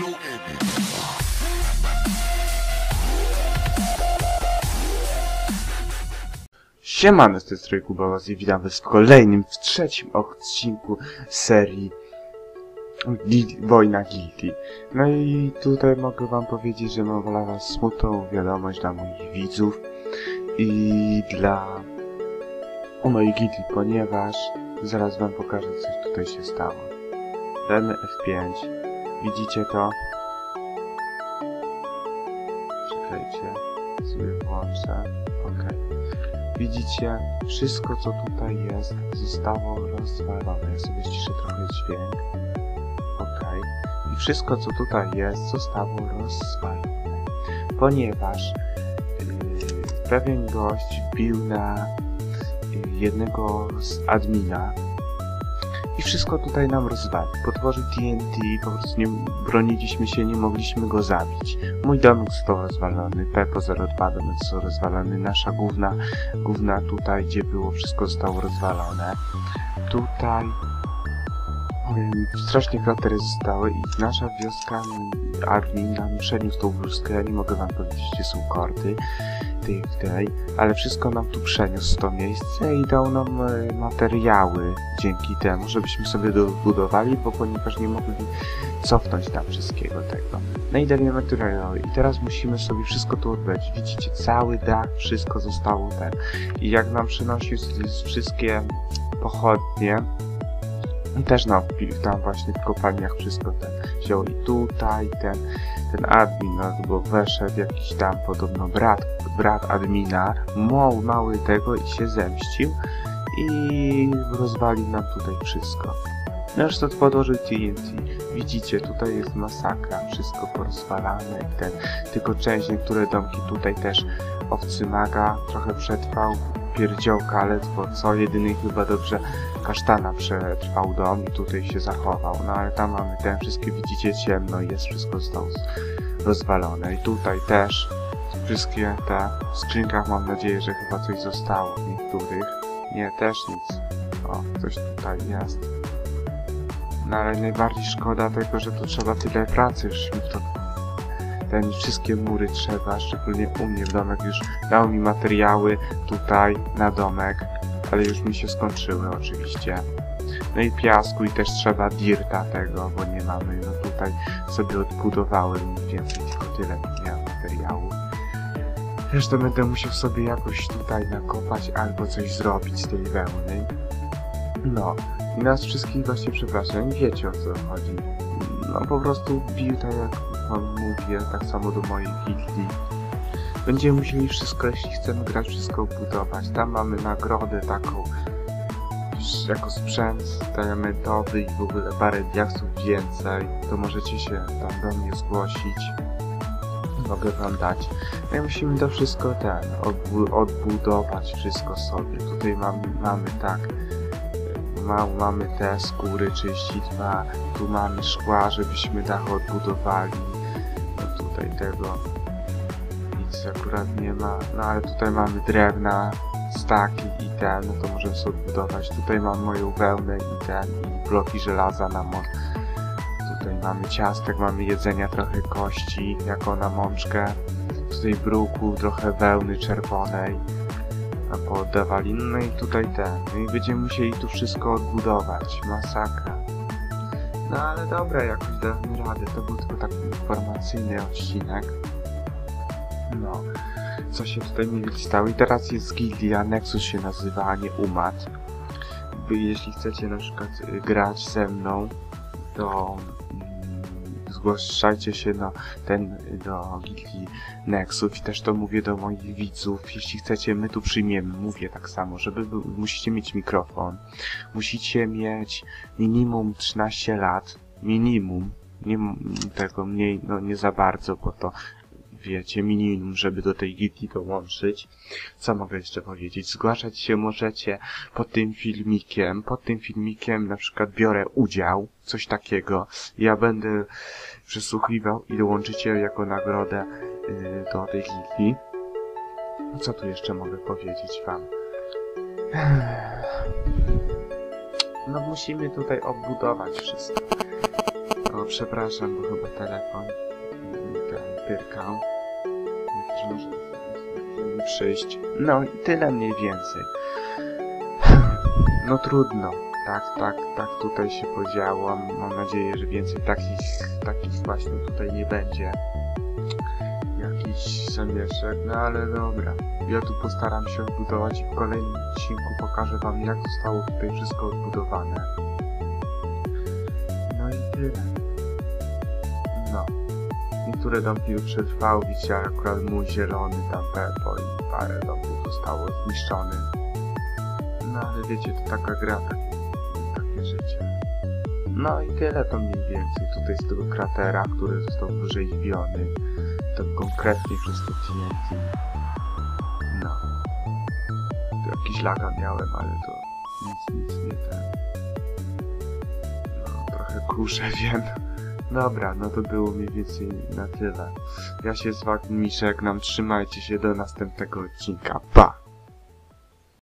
no. Siemano, z tej strony Kubałas i witam was w kolejnym, w trzecim odcinku serii Wojna Guilty. No i tutaj mogę wam powiedzieć, że mam dla was smutną wiadomość dla moich widzów i dla moich Guilty, ponieważ zaraz wam pokażę, co tutaj się stało. Dajmy F5. Widzicie to? Czekajcie, sobie włączę. Okej. Widzicie, wszystko co tutaj jest zostało rozwalone. Ja sobie ściszę trochę dźwięk. Ok. I wszystko co tutaj jest zostało rozwalone. Ponieważ yy, pewien gość wbił na yy, jednego z admina i wszystko tutaj nam rozwalił. Potworzył TNT, po prostu nie broniliśmy się, nie mogliśmy go zabić. Mój domek został rozwalony, Pepo 02 domek został rozwalony, nasza główna główna tutaj, gdzie było, wszystko zostało rozwalone. Tutaj strasznie kratery zostały i nasza wioska, ym, admin nam przeniósł tą bluzkę, ja nie mogę wam powiedzieć, gdzie są kordy ale wszystko nam tu przeniósł to miejsce i dał nam y, materiały dzięki temu, żebyśmy sobie dobudowali, bo ponieważ nie mogli cofnąć tam wszystkiego tego. No i dali materiały i teraz musimy sobie wszystko tu odbyć. Widzicie, cały dach, wszystko zostało ten. I jak nam przynosił wszystkie pochodnie, też nam tam właśnie w kopalniach wszystko ten wziął i tutaj ten, ten admin, no bo weszedł jakiś tam podobno brat, brat admina, mały, mały tego i się zemścił i rozwalił nam tutaj wszystko. Już to TNT. Widzicie, tutaj jest masakra, wszystko porozwalane i ten, tylko część, niektóre domki tutaj też owcy maga trochę przetrwał, pierdziołka ledwo co, jedyny chyba dobrze kasztana przetrwał dom i tutaj się zachował, no ale tam mamy ten, wszystkie widzicie ciemno i jest wszystko zostało z- rozwalone. I tutaj też wszystkie te w skrzynkach mam nadzieję, że chyba coś zostało w niektórych, nie, też nic, o, coś tutaj jest. No ale najbardziej szkoda tego, że to trzeba tyle pracy, żeśmy to... Ten wszystkie mury trzeba, szczególnie u mnie w domek już dał mi materiały tutaj na domek, ale już mi się skończyły oczywiście. No i piasku i też trzeba dirta tego, bo nie mamy, no tutaj sobie odbudowałem więcej tylko tyle miałem materiału. Zresztą będę musiał sobie jakoś tutaj nakopać albo coś zrobić z tej wełny. No, i nas wszystkich właśnie przepraszam, wiecie o co chodzi. No po prostu bił tak jak wam mówię, tak samo do mojej gildii. Będziemy musieli wszystko, jeśli chcemy grać, wszystko budować. Tam mamy nagrodę taką jako sprzęt diamentowy i w ogóle parę diaksów więcej, to możecie się tam do mnie zgłosić. Mogę wam dać. No i musimy to wszystko ten, odbu odbudować wszystko sobie. Tutaj mamy, mamy tak, ma, mamy te skóry 32, tu mamy szkła, żebyśmy dach odbudowali. No tutaj tego nic akurat nie ma, no ale tutaj mamy drewna, staki i ten, no to możemy sobie odbudować. Tutaj mam moją wełnę i ten, i bloki żelaza na mo Tutaj mamy ciastek, mamy jedzenia, trochę kości, jako na mączkę. Tutaj bruku, trochę wełny czerwonej a. No i tutaj ten. No i będziemy musieli tu wszystko odbudować. Masakra. No ale dobra, jakoś damy radę. To był tylko taki informacyjny odcinek. No. Co się tutaj mniej stało. I teraz jest gildia, Nexus się nazywa, a nie Umat. Jeśli chcecie na przykład y, grać ze mną, to zgłaszajcie się na ten, do gildii Nexus i też to mówię do moich widzów. Jeśli chcecie, my tu przyjmiemy. Mówię tak samo, żeby musicie mieć mikrofon. Musicie mieć minimum 13 lat. Minimum. Nie tego mniej, no nie za bardzo, bo to wiecie, minimum, żeby do tej gildii dołączyć. Co mogę jeszcze powiedzieć? Zgłaszać się możecie pod tym filmikiem. Pod tym filmikiem na przykład biorę udział, coś takiego. Ja będę przesłuchiwał i dołączycie jako nagrodę yy, do tej gildii. Co tu jeszcze mogę powiedzieć wam? No musimy tutaj odbudować wszystko. O, przepraszam, bo chyba telefon mi ten pyrkał. Przyjść. No i tyle mniej więcej. No trudno. Tak, tak, tak tutaj się podziało. Mam nadzieję, że więcej takich, takich właśnie tutaj nie będzie. Jakiś zamieszek, no ale dobra. Ja tu postaram się odbudować i w kolejnym odcinku pokażę wam jak zostało tutaj wszystko odbudowane. No i tyle. No. Domki już przetrwały, widzicie, akurat mój zielony tam Pepo i parę domków zostało zniszczonych. No ale wiecie, to taka gra, takie, takie życie. No i tyle to mniej więcej tutaj z tego kratera, który został wyrzeźbiony. To konkretnie przez to TNT. No. Tu jakiś laga miałem, ale to nic, nic nie ten. No, trochę kuszę, wiem. Dobra, no to było mniej więcej na tyle. Ja się z wami żegnam, trzymajcie się do następnego odcinka. Pa!